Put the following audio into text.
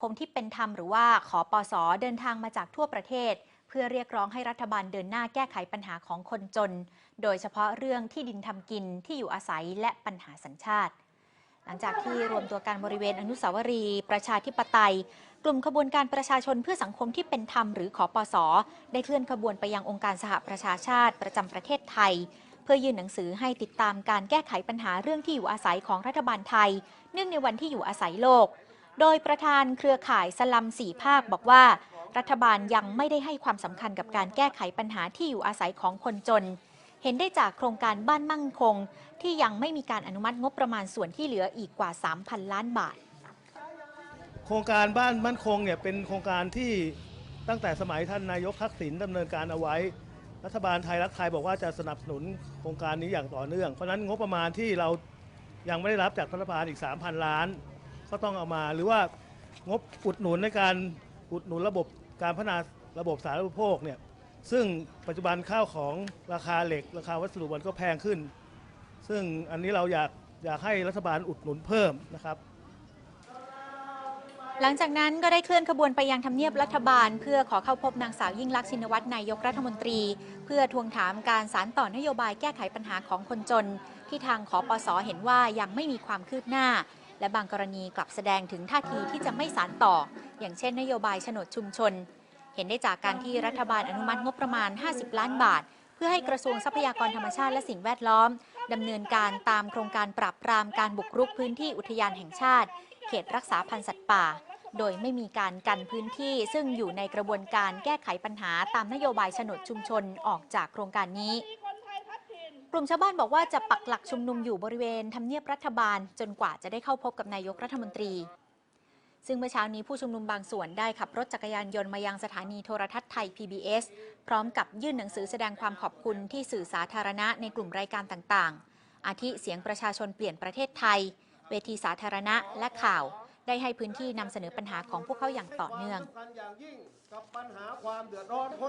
คมที่เป็นธรรมหรือว่าขอปอสเดินทางมาจากทั่วประเทศ เพื่อเรียกร้องให้รัฐบาลเดินหน้าแก้ไขปัญหาของคนจน โดยเฉพาะเรื่องที่ดินทำกินที่อยู่อาศัยและปัญหาสัญชาติ หลังจากที่รวมตัวกันบริเวณอนุสาวรีย์ประชาธิปไตย กลุ่มขบวนการประชาชนเพื่อสังคมที่เป็นธรรมหรือขอปอสได้เคลื่อนขบวนไปยังองค์การสหประชาชาติประจำประเทศไทยเพื่อยื่นหนังสือให้ติดตามการแก้ไขปัญหาเรื่องที่อยู่อาศัยของรัฐบาลไทย เนื่องในวันที่อยู่อาศัยโลก โดยประธานเครือข่ายสลัมสี่ภาคบอกว่า รัฐบาลยังไม่ได้ให้ความสำคัญกับการแก้ไขปัญหาที่อยู่อาศัยของคนจน เห็นได้จากโครงการบ้านมั่งคง ที่ยังไม่มีการอนุมัติงบประมาณส่วนที่เหลืออีกกว่า 3,000 ล้านบาท โครงการบ้านมั่นคงเนี่ยเป็นโครงการที่ตั้งแต่สมัยท่านนายกทักษิณดำเนินการเอาไว้ รัฐบาลไทยรักไทยบอกว่าจะสนับสนุนโครงการนี้อย่างต่อเนื่อง เพราะฉะนั้นงบประมาณที่เรายังไม่ได้รับจากรัฐบาลอีก 3,000 ล้าน ก็ต้องเอามา หรือว่างบอุดหนุนในการอุดหนุนระบบการพัฒนาระบบสาธารณูปโภคเนี่ยซึ่งปัจจุบันข้าวของราคาเหล็ก ราคาวัสดุมันก็แพงขึ้น ซึ่งอันนี้เราอยากอยากให้รัฐบาลอุดหนุนเพิ่มนะครับหลังจากนั้นก็ได้เคลื่อนขบวนไปยังทำเนียบรัฐบาล เพื่อขอเข้าพบนางสาวยิ่งลักษณ์ชินวัตรนายกรัฐมนตรี เพื่อทวงถามการสารต่อนโยบายแก้ไขปัญหาของคนจน ที่ทางขอปสเห็นว่ายังไม่มีความคืบหน้า และบางกรณีกลับแสดงถึงท่าทีที่จะไม่สารต่อ อย่างเช่น นโยบายโฉนดชุมชน เห็นได้จากการที่รัฐบาลอนุมัติงบประมาณ 50 ล้านบาท เพื่อให้กระทรวงทรัพยากรธรรมชาติและสิ่งแวดล้อมดำเนินการตามโครงการปราบปรามการบุกรุกพื้นที่อุทยานแห่งชาติ เขตรักษาพันธุ์สัตว์ป่า โดยไม่มีการกันพื้นที่ ซึ่งอยู่ในกระบวนการแก้ไขปัญหาตามนโยบายโฉนดชุมชนออกจากโครงการนี้ กลุ่มชาวบ้านบอกว่าจะปักหลักชุมนุมอยู่บริเวณทำเนียบรัฐบาล จนกว่าจะได้เข้าพบกับนายกรัฐมนตรี ซึ่งเมื่อเช้านี้ผู้ชุมนุมบางส่วนได้ขับรถจักรยานยนต์มายังสถานีโทรทัศน์ไทย PBS พร้อมกับยื่นหนังสือแสดงความขอบคุณที่สื่อสาธารณะในกลุ่มรายการต่างๆ อาทิเสียงประชาชนเปลี่ยนประเทศไทย เวทีสาธารณะและข่าว ได้ให้พื้นที่นำเสนอปัญหาของพวกเขาอย่างต่อเนื่อง